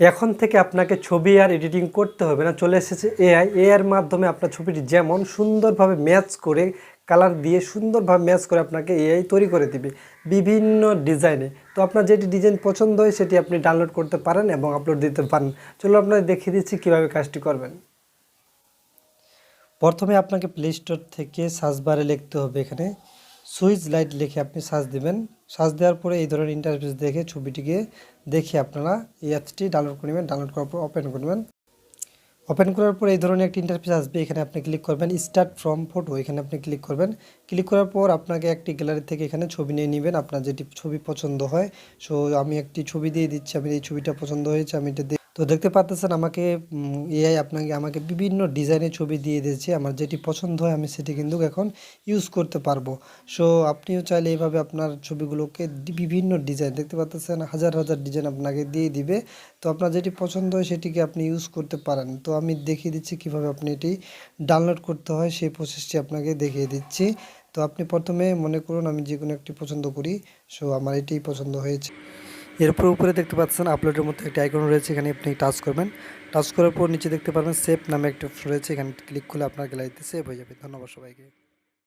এখন থেকে আপনাকে ছবি আর এডিটিং করতে হবে না, চলে এসেছে এআই এআইয়ের মাধ্যমে আপনার ছবিটি যেমন সুন্দরভাবে ম্যাচ করে, কালার দিয়ে সুন্দরভাবে ম্যাচ করে আপনাকে এআই তৈরি করে দিবে বিভিন্ন ডিজাইনে। তো আপনার যেটি ডিজাইন পছন্দ হয়, সেটি আপনি ডাউনলোড করতে পারেন এবং আপলোড দিতে পারেন। চলো আপনাদের দেখিয়ে দিচ্ছি কীভাবে কাজটি করবেন। প্রথমে আপনাকে প্লে স্টোর থেকে সার্চ বারে লিখতে হবে এখানে। সুইচ লাইট লিখে আপনি সার্চ দিবেন। সার্চ দেওয়ার পরে এই ধরনের ইন্টারফেস দেখে ছবিটিকে দেখে আপনারা এই অ্যাপসটি ডাউনলোড করে নেবেন ডাউনলোড করার পর ওপেন করবেন। ওপেন করার পর এই ধরনের একটি ইন্টারফেস আসবে, এখানে আপনি ক্লিক করবেন স্টার্ট ফ্রম ফটো এখানে আপনি ক্লিক করবেন। ক্লিক করার পর আপনাকে একটি গ্যালারি থেকে এখানে ছবি নিয়ে নেবেন, আপনার যেটি ছবি পছন্দ হয়। সো আমি একটি ছবি দিয়ে দিচ্ছি, আমি এই ছবিটা পছন্দ হয়েছে, আমি এটা তো দেখতে পাচ্ছেন আমাকে এআই আপনাকে, আমাকে বিভিন্ন ডিজাইনের ছবি দিয়ে দিয়েছে। আমার যেটি পছন্দ হয় আমি সেটি কিন্তু এখন ইউজ করতে পারব। সো আপনিও চাইলে এইভাবে আপনার ছবিগুলোকে বিভিন্ন ডিজাইন দেখতে পাচ্ছেন হাজার হাজার ডিজাইন আপনাকে দিয়ে দিবে। তো আপনার যেটি পছন্দ হয় সেটিকে আপনি ইউজ করতে পারেন। তো আমি দেখিয়ে দিচ্ছি কীভাবে আপনি এটি ডাউনলোড করতে হয়, সেই প্রসেসটি আপনাকে দেখিয়ে দিচ্ছি। তো আপনি প্রথমে মনে করুন আমি যে কোনো একটি পছন্দ করি। সো আমার এটিই পছন্দ হয়েছে। এরপর উপরে দেখতে পাচ্ছেন আপলোডের মধ্যে একটি আইকন রয়েছে, এখানে আপনি টাচ করবেন। টাচ করার পর নিচে দেখতে পারবেন সেভ নামে একটি অপশন রয়েছে, এখানে ক্লিক করলে আপনার গ্যালারিতে সেভ হয়ে যাবে। ধন্যবাদ সবাইকে।